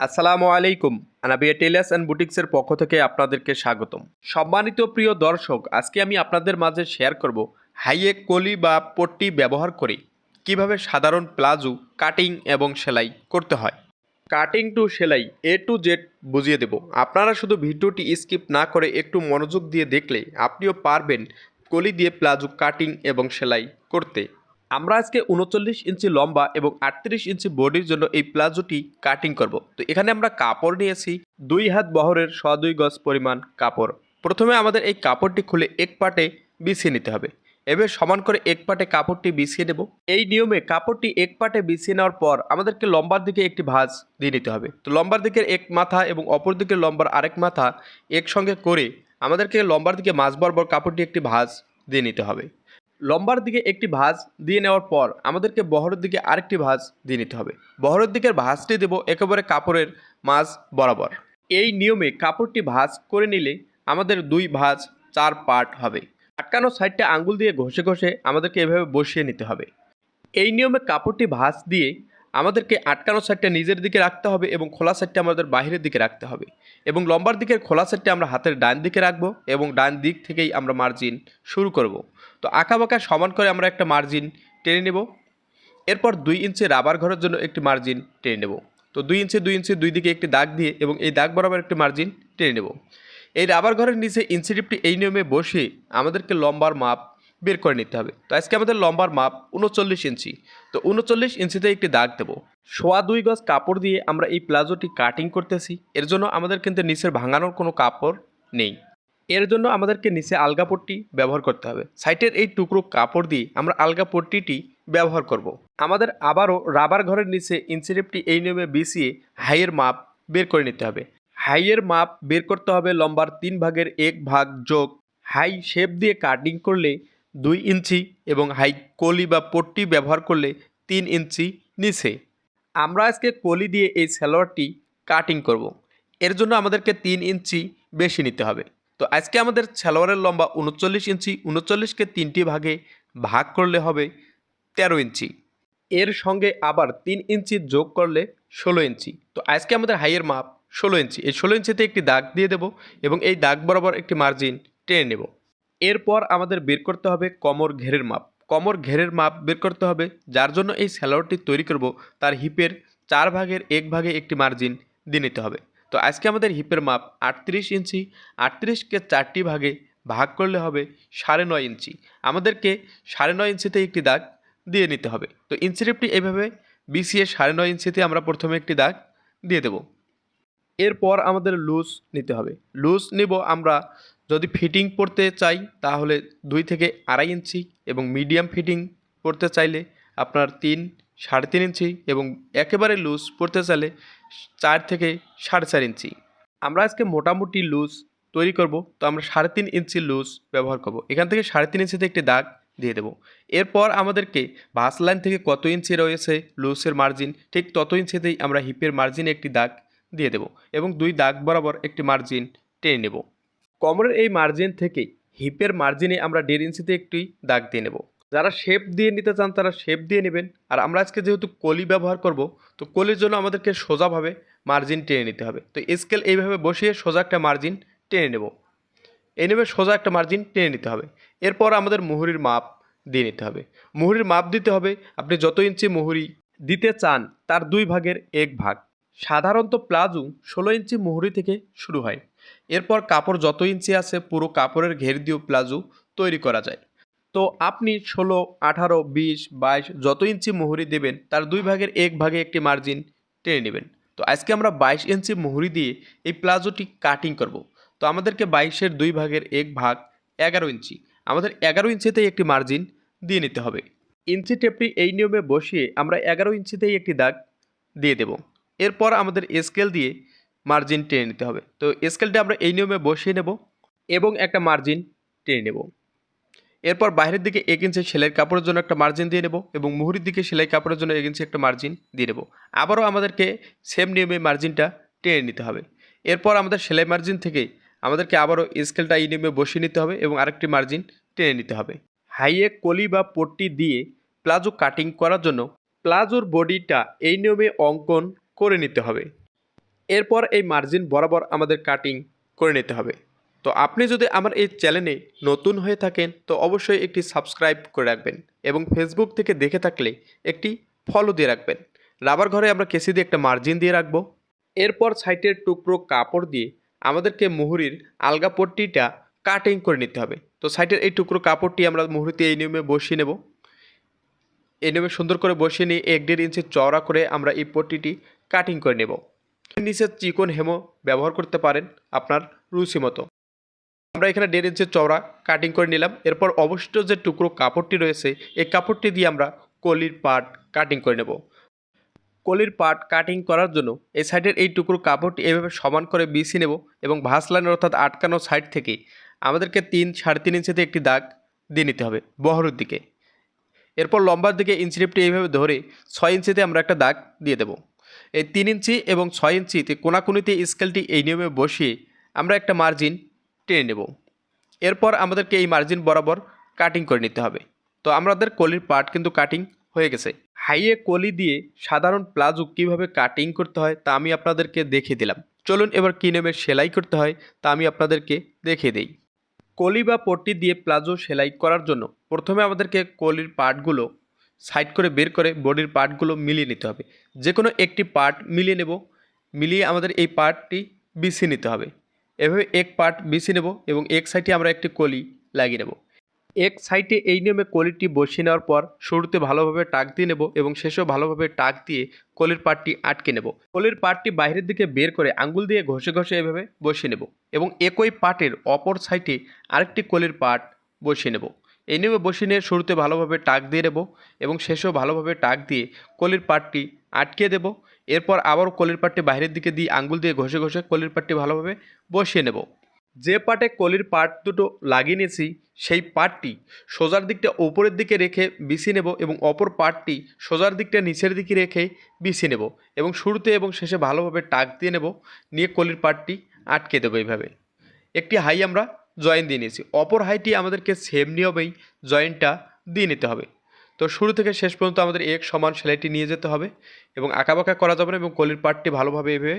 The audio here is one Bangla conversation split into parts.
আসসালামু আলাইকুম। আনাবিয়া টেলার্স অ্যান্ড বুটিক্সের পক্ষ থেকে আপনাদেরকে স্বাগতম। সম্মানিত প্রিয় দর্শক, আজকে আমি আপনাদের মাঝে শেয়ার করব হাইয়ে কলি বা পট্টি ব্যবহার করে কীভাবে সাধারণ প্লাজো, কাটিং এবং সেলাই করতে হয়। কাটিং টু সেলাই, এ টু জেড বুঝিয়ে দেব। আপনারা শুধু ভিডিওটি স্কিপ না করে একটু মনোযোগ দিয়ে দেখলে আপনিও পারবেন কলি দিয়ে প্লাজো, কাটিং এবং সেলাই করতে। আমরা আজকে উনচল্লিশ ইঞ্চি লম্বা এবং আটত্রিশ ইঞ্চি বডির জন্য এই প্লাজোটি কাটিং করব। তো এখানে আমরা কাপড় নিয়েছি, দুই হাত বহরের শ দুই গজ পরিমাণ কাপড়। প্রথমে আমাদের এই কাপড়টি খুলে এক পাটে বিছিয়ে নিতে হবে। এবার সমান করে এক পাটে কাপড়টি বিছিয়ে নেব। এই নিয়মে কাপড়টি এক পাটে বিছিয়ে নেওয়ার পর আমাদেরকে লম্বার দিকে একটি ভাঁজ দিয়ে নিতে হবে। তো লম্বার দিকের এক মাথা এবং অপর দিকের লম্বার আরেক মাথা একসঙ্গে করে আমাদেরকে লম্বার দিকে মাঝ বরাবর কাপড়টি একটি ভাঁজ দিয়ে নিতে হবে। লম্বার দিকে একটি ভাঁজ দিয়ে নেওয়ার পর আমাদেরকে বহরের দিকে আরেকটি ভাঁজ দিয়ে নিতে হবে। বহরের দিকের ভাঁজটি দেব একেবারে কাপড়ের মাঝ বরাবর। এই নিয়মে কাপড়টি ভাঁজ করে নিলে আমাদের দুই ভাঁজ চার পার্ট হবে। আটকানো সাইডটা আঙ্গুল দিয়ে ঘষে ঘষে আমাদেরকে এভাবে বসিয়ে নিতে হবে। এই নিয়মে কাপড়টি ভাঁজ দিয়ে আমাদেরকে আটকানো সাইডটা নিজের দিকে রাখতে হবে এবং খোলা সাইডটা আমাদের বাইরের দিকে রাখতে হবে এবং লম্বার দিকের খোলা সাইডটা আমরা হাতের ডান দিকে রাখব এবং ডান দিক থেকেই আমরা মার্জিন শুরু করব। তো আঁকা বাঁকা সমান করে আমরা একটা মার্জিন টেনে নেব। এরপর দুই ইঞ্চি রাবার ঘরের জন্য একটি মার্জিন টেনে নেব। তো দুই ইঞ্চি দুই ইঞ্চি দুই দিকে একটি দাগ দিয়ে এবং এই দাগ বরাবর একটি মার্জিন টেনে নেব। এই রাবার ঘরের নিচে ইঞ্চিটিপটি এই নিয়মে বসে আমাদেরকে লম্বার মাপ বের করে নিতে হবে। তো আজকে আমাদের লম্বার মাপ উনচল্লিশ ইঞ্চি। তো উনচল্লিশ ইঞ্চিতে একটি দাগ দেবো। সোয়া দুই গজ কাপড় দিয়ে আমরা এই প্লাজোটি কাটিং করতেছি। এর জন্য আমাদের কিন্তু নিচের ভাঙানোর কোনো কাপড় নেই। এর জন্য আমাদেরকে নিচে আলগা পট্টি ব্যবহার করতে হবে সাইটের এই টুকরো কাপড় দিয়ে আমরা আলগা পট্টিটি ব্যবহার করব। আমাদের আবারও রাবার ঘরের নিচে ইঞ্চিরেপটি এই নিয়মে বিছিয়ে হাইয়ের মাপ বের করে নিতে হবে হাইয়ের মাপ বের করতে হবে লম্বার তিন ভাগের এক ভাগ যোগ হাই শেপ দিয়ে কাটিং করলে দুই ইঞ্চি এবং হাই কলি বা পট্টি ব্যবহার করলে তিন ইঞ্চি নিচে আমরা আজকে কলি দিয়ে এই সালোয়ারটি কাটিং করব। এর জন্য আমাদেরকে তিন ইঞ্চি বেশি নিতে হবে তো আজকে আমাদের সালোয়ারের লম্বা উনচল্লিশ ইঞ্চি, উনচল্লিশকে তিনটি ভাগে ভাগ করলে হবে তেরো ইঞ্চি। এর সঙ্গে আবার তিন ইঞ্চি যোগ করলে ষোলো ইঞ্চি। তো আজকে আমাদের হাইয়ের মাপ ষোলো ইঞ্চি। এই ষোলো ইঞ্চিতে একটি দাগ দিয়ে দেব এবং এই দাগ বরাবর একটি মার্জিন টেনে নেব। এরপর আমাদের বের করতে হবে কমর ঘেরের মাপ। কমর ঘেরের মাপ বের করতে হবে, যার জন্য এই স্যালোয়ারটি তৈরি করব। তার হিপের চার ভাগের এক ভাগে একটি মার্জিন দিয়ে নিতে হবে। তো আজকে আমাদের হিপের মাপ আটত্রিশ ইঞ্চি, আটত্রিশকে চারটি ভাগে ভাগ করলে হবে সাড়ে নয় ইঞ্চি। আমাদেরকে সাড়ে নয় ইঞ্চিতে একটি দাগ দিয়ে নিতে হবে। তো ইঞ্চিরেপটি এইভাবে বিছিয়ে সাড়ে নয় ইঞ্চিতে আমরা প্রথমে একটি দাগ দিয়ে দেব। এরপর আমাদের লুজ নিতে হবে। লুজ নিব আমরা যদি ফিটিং পড়তে চাই তাহলে দুই থেকে আড়াই ইঞ্চি এবং মিডিয়াম ফিটিং পড়তে চাইলে আপনার তিন, সাড়ে তিন ইঞ্চি এবং একেবারে লুজ পড়তে চাইলে চার থেকে সাড়ে চার ইঞ্চি। আমরা আজকে মোটামুটি লুজ তৈরি করব, তো আমরা সাড়ে তিন ইঞ্চি লুজ ব্যবহার করব। এখান থেকে সাড়ে তিন ইঞ্চিতে একটি দাগ দিয়ে দেবো। এরপর আমাদেরকে বাস লাইন থেকে কত ইঞ্চি রয়েছে লুজের মার্জিন ঠিক তত ইঞ্চিতেই আমরা হিপের মার্জিনে একটি দাগ দিয়ে দেব এবং দুই দাগ বরাবর একটি মার্জিন টেনে নেব। কোমরের এই মার্জিন থেকে হিপের মার্জিনে আমরা দেড় ইঞ্চিতে একটি দাগ দিয়ে নেব। যারা শেপ দিয়ে নিতে চান তারা শেপ দিয়ে নেবেন। আর আমরা আজকে যেহেতু কলি ব্যবহার করব, তো কলির জন্য আমাদেরকে সোজাভাবে মার্জিন টেনে নিতে হবে। তো স্কেল এইভাবে বসিয়ে সোজা একটা মার্জিন টেনে নেব। এই নেবে সোজা একটা মার্জিন টেনে নিতে হবে। এরপর আমাদের মুহুরির মাপ দিয়ে নিতে হবে। মুহুরির মাপ দিতে হবে, আপনি যত ইঞ্চি মুহুরি দিতে চান তার দুই ভাগের এক ভাগ। সাধারণত প্লাজো ষোলো ইঞ্চি মুহুরি থেকে শুরু হয়। এরপর কাপড় যত ইঞ্চি আছে পুরো কাপড়ের ঘের দিয়েও প্লাজো তৈরি করা যায়। তো আপনি ষোলো, আঠারো, বিশ, বাইশ যত ইঞ্চি মুহুরি দেবেন, তার দুই ভাগের এক ভাগে একটি মার্জিন টেনে নেবেন। তো আজকে আমরা বাইশ ইঞ্চি মুহুরি দিয়ে এই প্লাজোটি কাটিং করব। তো আমাদেরকে বাইশের দুই ভাগের এক ভাগ এগারো ইঞ্চি, আমাদের এগারো ইঞ্চিতেই একটি মার্জিন দিয়ে নিতে হবে। ইঞ্চি টেপটি এই নিয়মে বসিয়ে আমরা এগারো ইঞ্চিতেই একটি দাগ দিয়ে দেব। এরপর আমাদের স্কেল দিয়ে মার্জিন টেনে নিতে হবে। তো স্কেলটা আমরা এই নিয়মে বসিয়ে নেব এবং একটা মার্জিন টেনে নেব। এরপর বাইরের দিকে এক ইঞ্চি সেলাই কাপড়ের জন্য একটা মার্জিন দিয়ে নেব এবং মুহুরির দিকে সেলাই কাপড়ের জন্য এক ইঞ্চি একটা মার্জিন দিয়ে নেব। আবারও আমাদেরকে সেম নিয়মে মার্জিনটা টেনে নিতে হবে। এরপর আমাদের সেলাই মার্জিন থেকে আমাদেরকে আবারও স্কেলটা এই নিয়মে বসিয়ে নিতে হবে এবং আরেকটি মার্জিন টেনে নিতে হবে। হাইয়ে কলি বা পট্টি দিয়ে প্লাজো কাটিং করার জন্য প্লাজোর বডিটা এই নিয়মে অঙ্কন করে নিতে হবে। এরপর এই মার্জিন বরাবর আমাদের কাটিং করে নিতে হবে। তো আপনি যদি আমার এই চ্যানেলে নতুন হয়ে থাকেন, তো অবশ্যই একটি সাবস্ক্রাইব করে রাখবেন এবং ফেসবুক থেকে দেখে থাকলে একটি ফলো দিয়ে রাখবেন। রাবার ঘরে আমরা কেসি দিয়ে একটা মার্জিন দিয়ে রাখব। এরপর সাইটের টুকরো কাপড় দিয়ে আমাদেরকে মুহুরির আলগা পট্টিটা কাটিং করে নিতে হবে। তো সাইটের এই টুকরো কাপড়টি আমরা মুহুরিতে এই নিয়মে বসিয়ে নেব। এই নিয়মে সুন্দর করে বসিয়ে নিয়ে এক দেড় ইঞ্চি চওড়া করে আমরা এই পট্টিটি কাটিং করে নেব। নিচে চিকন হেমো ব্যবহার করতে পারেন আপনার রুচি মতো। আমরা এখানে দেড় ইঞ্চি চওড়া কাটিং করে নিলাম। এরপর অবশিষ্ট যে টুকরো কাপড়টি রয়েছে, এই কাপড়টি দিয়ে আমরা কলির পাট কাটিং করে নেব। কলির পাট কাটিং করার জন্য এই সাইডের এই টুকরো কাপড়টি এভাবে সমান করে বিছিয়ে নেব এবং ভাঁজ লাইনের অর্থাৎ আটকানো সাইড থেকে আমাদেরকে তিন সাড়ে তিন ইঞ্চিতে একটি দাগ দিয়ে নিতে হবে বহরের দিকে। এরপর লম্বার দিকে ইঞ্চিটিপটি এইভাবে ধরে ছয় ইঞ্চিতে আমরা একটা দাগ দিয়ে দেব। এই তিন ইঞ্চি এবং ছয় ইঞ্চিতে কোনাকুনিতে স্কেলটি এই নিয়মে বসিয়ে আমরা একটা মার্জিন টেনে নেব। এরপর আমাদেরকে এই মার্জিন বরাবর কাটিং করে নিতে হবে। তো আমাদের কলির পার্ট কিন্তু কাটিং হয়ে গেছে। হাইয়ে কলি দিয়ে সাধারণ প্লাজো কীভাবে কাটিং করতে হয় তা আমি আপনাদেরকে দেখিয়ে দিলাম। চলুন এবার কী নেমে সেলাই করতে হয় তা আমি আপনাদেরকে দেখিয়ে দিই। কলি বা পট্টি দিয়ে প্লাজো সেলাই করার জন্য প্রথমে আমাদেরকে কলির পার্টগুলো সাইড করে বের করে বডির পার্টগুলো মিলিয়ে নিতে হবে। যে কোনো একটি পার্ট মিলিয়ে নেব। মিলিয়ে আমাদের এই পার্টটি বিছিয়ে নিতে হবে। এভাবে এক পার্ট বিছিয়ে নেব এবং এক সাইডে আমরা একটি কলি লাগিয়ে নেব। এক সাইডে এই নিয়মে কলিটি বসিয়ে নেওয়ার পর শুরুতে ভালোভাবে টাক দিয়ে নেব এবং শেষেও ভালোভাবে টাক দিয়ে কলির পাটটি আটকে নেব। কলির পাটটি বাইরের দিকে বের করে আঙ্গুল দিয়ে ঘষে ঘষে এভাবে বসিয়ে নেব এবং একই পাটের অপর সাইডে আরেকটি কলির পাট বসিয়ে নেব। এই নিয়মে বসিয়ে নিয়ে শুরুতে ভালোভাবে টাক দিয়ে নেব এবং শেষেও ভালোভাবে টাক দিয়ে কলির পাটটি আটকে দেব। এরপর আবারও কলির পাটটি বাইরের দিকে দিয়ে আঙ্গুল দিয়ে ঘষে ঘষে কলির পাটটি ভালোভাবে বসিয়ে নেব। যে পাটে কলির পাট দুটো লাগিয়ে নিয়েছি, সেই পাটটি সোজার দিকটা উপরের দিকে রেখে বিছিয়ে নেব এবং অপর পাটটি সোজার দিকটা নিচের দিকে রেখে বিছিয়ে নেব এবং শুরুতে এবং শেষে ভালোভাবে টাক দিয়ে নেব, নিয়ে কলির পাটটি আটকে দেবো এইভাবে। একটি হাই আমরা জয়েন দিয়ে নিয়েছি। অপর হাইটি আমাদেরকে সেম নিয়মেই জয়েন্টটা দিয়ে নিতে হবে। তো শুরু থেকে শেষ পর্যন্ত আমাদের এক সমান সেলাইটি নিয়ে যেতে হবে এবং আঁকাবাঁকা করা যাবে না এবং কলির পাটটি ভালোভাবে এভাবে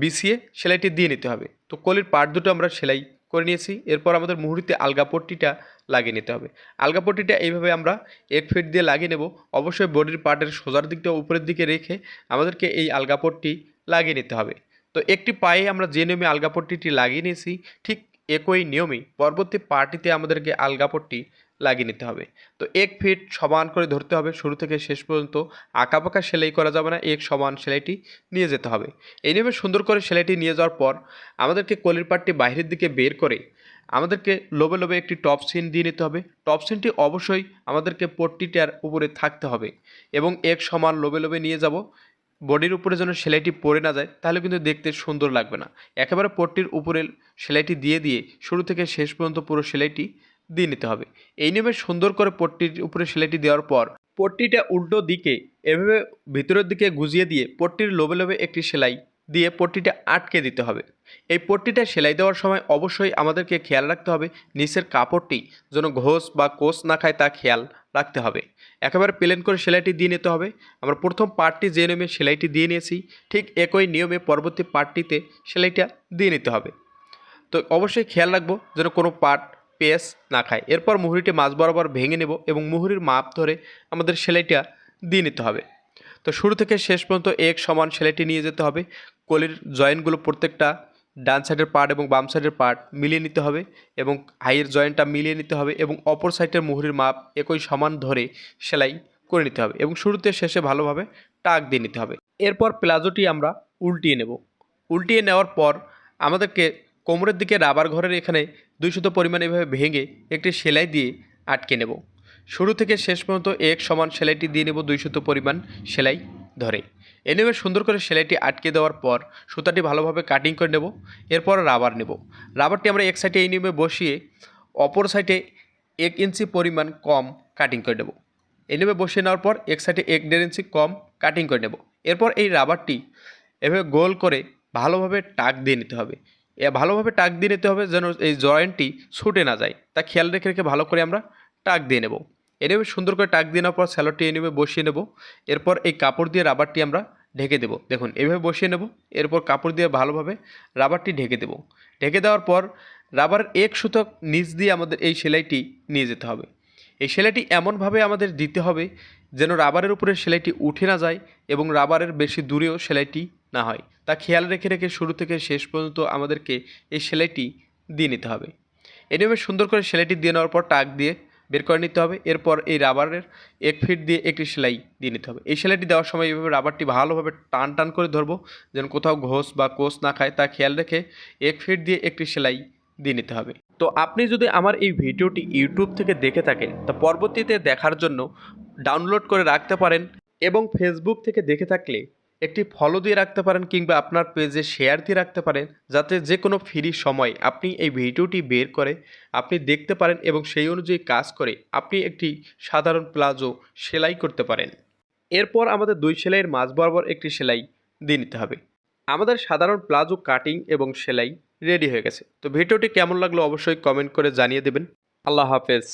বিছিয়ে সেলাইটি দিয়ে নিতে হবে। তো কলির পাট দুটো আমরা সেলাই করে নিয়েছি। এরপর আমাদের মুহুরিতে আলগা পট্টিটা লাগিয়ে নিতে হবে। আলগা পট্টিটা এইভাবে আমরা এক ফিট দিয়ে লাগিয়ে নেব। অবশ্যই বডির পার্টের সোজার দিকটা উপরের দিকে রেখে আমাদেরকে এই আলগা পট্টি লাগিয়ে নিতে হবে। তো একটি পায়ে আমরা যে নিয়মে আলগা পট্টিটি লাগিয়ে নিয়েছি, ঠিক একই নিয়মেই পরবর্তী পার্টিতে আমাদেরকে আলগা পট্টি লাগিয়ে নিতে হবে। তো এক ফিট সমান করে ধরতে হবে। শুরু থেকে শেষ পর্যন্ত আঁকাবাঁকা সেলাই করা যাবে না। এক সমান সেলাইটি নিয়ে যেতে হবে। এইভাবে সুন্দর করে সেলাইটি নিয়ে যাওয়ার পর আমাদেরকে কলির পাটটি বাইরের দিকে বের করে আমাদেরকে লোবে লোবে একটি টপ সিন দিয়ে নিতে হবে। টপ সিনটি অবশ্যই আমাদেরকে পট্টিটার উপরে থাকতে হবে এবং এক সমান লোবে লোবে নিয়ে যাব। বডির উপরে যেন সেলাইটি পড়ে না যায়, তাহলে কিন্তু দেখতে সুন্দর লাগবে না। একেবারে পট্টির উপরে সেলাইটি দিয়ে দিয়ে শুরু থেকে শেষ পর্যন্ত পুরো সেলাইটি দিয়ে নিতে হবে। এই নিয়মে সুন্দর করে পট্টির উপরে সেলাইটি দেওয়ার পর পট্টিটা উল্টো দিকে এভাবে ভিতরের দিকে গুজিয়ে দিয়ে পট্টির লোবে লোবে একটি সেলাই দিয়ে পট্টিটা আটকে দিতে হবে। এই পট্টিটা সেলাই দেওয়ার সময় অবশ্যই আমাদেরকে খেয়াল রাখতে হবে, নিচের কাপড়টি যেন ঘোষ বা কোষ না খায় তা খেয়াল রাখতে হবে। একেবারে প্লেন করে সেলাইটি দিয়ে নিতে হবে। আমরা প্রথম পার্টটি যে নিয়মে সেলাইটি দিয়ে নিয়েছি, ঠিক একই নিয়মে পরবর্তী পার্টটিতে সেলাইটা দিয়ে নিতে হবে। তো অবশ্যই খেয়াল রাখব যেন কোনো পার্ট পেস না খায়। এরপর মুহুরিটি মাছ বরাবর ভেঙে নেব এবং মুহুরির মাপ ধরে আমাদের সেলাইটা দিয়ে নিতে হবে। তো শুরু থেকে শেষ পর্যন্ত এক সমান সেলাইটি নিয়ে যেতে হবে। কলির জয়েন্টগুলো প্রত্যেকটা ডান সাইডের পার্ট এবং বাম সাইডের পার্ট মিলিয়ে নিতে হবে এবং হাইয়ের জয়েন্টটা মিলিয়ে নিতে হবে এবং অপর সাইডের মুহুরির মাপ একই সমান ধরে সেলাই করে নিতে হবে এবং শুরুতে শেষে ভালোভাবে টাক দিয়ে নিতে হবে। এরপর প্লাজোটি আমরা উল্টিয়ে নেব। উল্টিয়ে নেওয়ার পর আমাদেরকে কোমরের দিকে রাবার ঘরের এখানে দুইশত পরিমাণ এভাবে ভেঙে একটি সেলাই দিয়ে আটকে নেব। শুরু থেকে শেষ পর্যন্ত এক সমান সেলাইটি দিয়ে নেব দুইশত পরিমাণ সেলাই ধরে। এ নেবে সুন্দর করে সেলাইটি আটকে দেওয়ার পর সুতাটি ভালোভাবে কাটিং করে নেব, এরপর রাবার নেব। রাবারটি আমরা এক সাইডে এই নিয়মে বসিয়ে অপর সাইডে এক ইঞ্চি পরিমাণ কম কাটিং করে নেব। এই নেমে বসিয়ে নেওয়ার পর এক সাইডে এক দেড় ইঞ্চি কম কাটিং করে নেব। এরপর এই রাবারটি এভাবে গোল করে ভালোভাবে টাক দিয়ে নিতে হবে। ভালোভাবে টাক দিয়ে নিতে হবে যেন এই জয়েন্টটি ছুটে না যায়। তা খেয়াল রেখে রেখে ভালো করে আমরা টাক দিয়ে নেব। এনেবে সুন্দর করে টাক দিয়ে নেওয়ার পর স্যালোডটি এনেবে বসিয়ে নেব। এরপর এই কাপড় দিয়ে রাবারটি আমরা ঢেকে দেব। দেখুন, এভাবে বসিয়ে নেব। এরপর কাপড় দিয়ে ভালোভাবে রাবারটি ঢেকে দেব। ঢেকে দেওয়ার পর রাবারের এক সুতক নিচ দিয়ে আমাদের এই সেলাইটি নিয়ে যেতে হবে। এই সেলাইটি এমনভাবে আমাদের দিতে হবে যেন রাবারের উপরে সেলাইটি উঠে না যায় এবং রাবারের বেশি দূরেও সেলাইটি না হয়। তা খেয়াল রেখে রেখে শুরু থেকে শেষ পর্যন্ত আমাদেরকে এই সেলাইটি দিয়ে নিতে হবে। এনিমে সুন্দর করে সেলাইটি দিয়ে নেওয়ার পর টাক দিয়ে বের করে নিতে হবে। এরপর এই রাবারের এক ফিট দিয়ে একটি সেলাই দিয়ে নিতে হবে। এই সেলাইটি দেওয়ার সময় এইভাবে রাবারটি ভালোভাবে টান টান করে ধরবো, যেন কোথাও ঘোষ বা কোষ না খায়। তা খেয়াল রেখে এক ফিট দিয়ে একটি সেলাই দিয়ে নিতে হবে। তো আপনি যদি আমার এই ভিডিওটি ইউটিউব থেকে দেখে থাকেন, তা পরবর্তীতে দেখার জন্য ডাউনলোড করে রাখতে পারেন এবং ফেসবুক থেকে দেখে থাকলে একটি ফলো দিয়ে রাখতে পারেন কিংবা আপনার পেজে শেয়ার দিয়ে রাখতে পারেন, যাতে যে কোনো ফ্রি সময় আপনি এই ভিডিওটি বের করে আপনি দেখতে পারেন এবং সেই অনুযায়ী কাজ করে আপনি একটি সাধারণ প্লাজো সেলাই করতে পারেন। এরপর আমাদের দুই সেলাইয়ের মাঝ বরাবর একটি সেলাই দিয়ে নিতে হবে। আমাদের সাধারণ প্লাজো কাটিং এবং সেলাই রেডি হয়ে গেছে। তো ভিডিওটি কেমন লাগল অবশ্যই কমেন্ট করে জানিয়ে দেবেন। আল্লাহ হাফেজ।